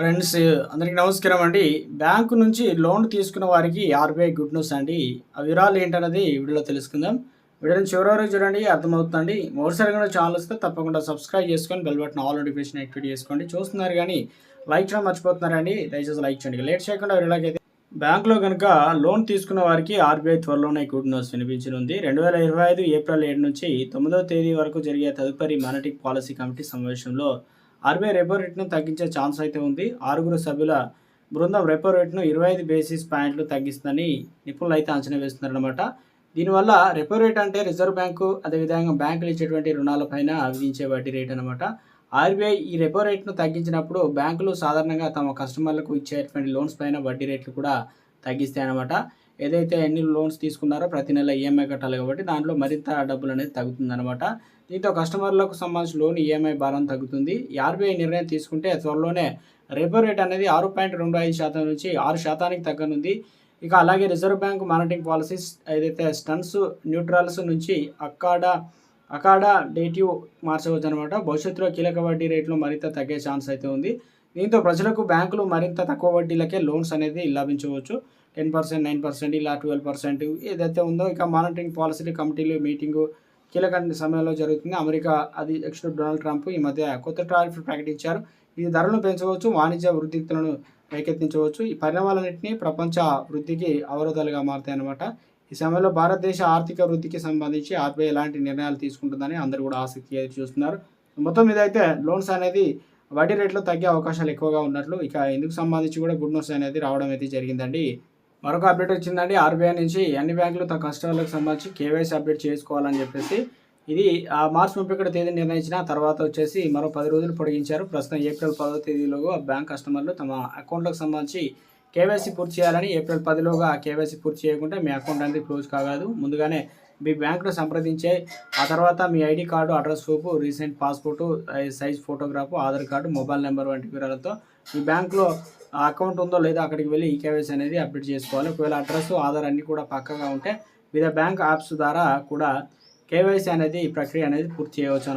Friends అందరికీ నమస్కారం అండి. బ్యాంకు నుంచి లోన్ తీసుకున్న వారికి ఆర్బీఐ గుడ్ న్యూస్ అండి. ఆ వివరాలు ఏంటన్నది వీడియోలో తెలుసుకుందాం. వీడియోని చివరి వరకు చూడండి అర్థమవుతుందండి. మరోసారి కూడా ఛానల్ వస్తే తప్పకుండా సబ్స్క్రైబ్ చేసుకొని bell button all notification activate చేసుకోండి. చూస్తున్నారు కానీ లైక్ చేయడం మర్చిపోతున్నారండి. దయచేసి లైక్ చేయండి. లేట్ చేయకుండా వీడియోకి బ్యాంకులో కనుక లోన్ తీసుకున్న వారికి ఆర్బీఐ త్వరలోనే గుడ్ న్యూస్ వినిపించనుంది. రెండు వేల ఇరవై ఐదు ఏప్రిల్ ఏడు నుంచి తొమ్మిదవ తేదీ వరకు జరిగే తదుపరి మానిటిక్ పాలసీ కమిటీ సమావేశంలో ఆర్బీఐ రెపో రేట్ను తగ్గించే ఛాన్స్ అయితే ఉంది. ఆరుగురు సభ్యుల బృందం రెపో రేట్ను ఇరవై ఐదు బేసిస్ పాయింట్లు తగ్గిస్తుందని నిపుణులు అయితే అంచనా వేస్తున్నారనమాట దీనివల్ల రెపో రేట్ అంటే రిజర్వ్ బ్యాంకు అదేవిధంగా బ్యాంకులు ఇచ్చేటువంటి రుణాలపైన విధించే వడ్డీ రేట్ అనమాట ఆర్బీఐ ఈ రెపో రేట్ను తగ్గించినప్పుడు బ్యాంకులు సాధారణంగా తమ కస్టమర్లకు ఇచ్చేటువంటి లోన్స్ పైన వడ్డీ రేట్లు కూడా తగ్గిస్తాయి అనమాట ఏదైతే ఎన్ని లోన్స్ తీసుకున్నారో ప్రతి నెల ఈఎంఐ కట్టాలి కాబట్టి దాంట్లో మరింత డబ్బులు అనేది తగ్గుతుంది అనమాట దీంతో కస్టమర్లకు సంబంధించిన లోన్ ఈఎంఐ భారం తగ్గుతుంది. ఆర్బీఐ నిర్ణయం తీసుకుంటే త్వరలోనే రెపో రేట్ అనేది ఆరు పాయింట్ రెండు ఐదు శాతం నుంచి ఆరు శాతానికి తగ్గనుంది. ఇక అలాగే రిజర్వ్ బ్యాంక్ మానిటరింగ్ పాలసీస్ ఏదైతే స్టన్స్ న్యూట్రల్స్ నుంచి అక్కడ అకాడా డేటివ్ మార్చవచ్చు అనమాట భవిష్యత్తులో కీలక వడ్డీ రేట్లు మరింత తగ్గే ఛాన్స్ అయితే ఉంది. దీంతో ప్రజలకు బ్యాంకులు మరింత తక్కువ వడ్డీలకే లోన్స్ అనేది లభించవచ్చు. టెన్ పర్సెంట్ నైన్ పర్సెంట్ ఇలా ట్వెల్వ్ పర్సెంట్ ఏదైతే ఉందో ఇక మానిటరింగ్ పాలసీ కమిటీలు మీటింగు కీలక సమయంలో జరుగుతుంది. అమెరికా అధ్యక్షుడు డొనాల్డ్ ట్రంప్ ఈ మధ్య కొత్త టారిఫ్ ప్రకటించారు. ఇది ధరలను పెంచవచ్చు వాణిజ్య వృద్ధితులను రేకెత్తించవచ్చు. ఈ పరిణామాలన్నింటినీ ప్రపంచ వృద్ధికి అవరోధాలుగా మారుతాయన్నమాట. ఈ సమయంలో భారతదేశ ఆర్థిక వృద్ధికి సంబంధించి ఆర్బీఐ ఎలాంటి నిర్ణయాలు తీసుకుంటుందని అందరూ కూడా ఆసక్తి చూస్తున్నారు. మొత్తం మీద అయితే లోన్స్ అనేది వడ్డీ రేట్లు తగ్గే అవకాశాలు ఎక్కువగా ఉన్నట్లు ఇక ఇందుకు సంబంధించి కూడా గుడ్ న్యూస్ అనేది రావడం అయితే జరిగిందండి. మరొక అప్డేట్ వచ్చిందండి. ఆర్బీఐ నుంచి అన్ని బ్యాంకులు తమ కస్టమర్లకు సంబంధించి కేవైసీ అప్డేట్ చేసుకోవాలని చెప్పేసి ఇది ఆ మార్చి ముప్పై ఒకటి తేదీ నిర్ణయించిన తర్వాత వచ్చేసి మరో పది రోజులు పొడిగించారు. ప్రస్తుతం ఏప్రిల్ పదో తేదీలోగా బ్యాంక్ కస్టమర్లు తమ అకౌంట్లకు సంబంధించి కేవైసీ పూర్తి చేయాలని ఏప్రిల్ పదిలోగా కేవైసీ పూర్తి చేయకుంటే మీ అకౌంట్ అనేది క్లోజ్ కాగలదు ముందుగానే మీ బ్యాంకును సంప్రదించే ఆ తర్వాత మీ ID card address proof recent passport size photograph Aadhaar card mobile number వంటి వివరాలతో ఈ బ్యాంకులో అకౌంట్ ఉందో లేదో అక్కడికి వెళ్ళి ఈ కేవైసీ అనేది అప్డేట్ చేసుకోవాలి. ఒకవేళ అడ్రస్ ఆధార్ అన్నీ కూడా పక్కగా ఉంటే వివిధ బ్యాంక్ యాప్స్ ద్వారా కూడా కేవైసీ అనేది ఈ ప్రక్రియ అనేది పూర్తి చేయవచ్చు.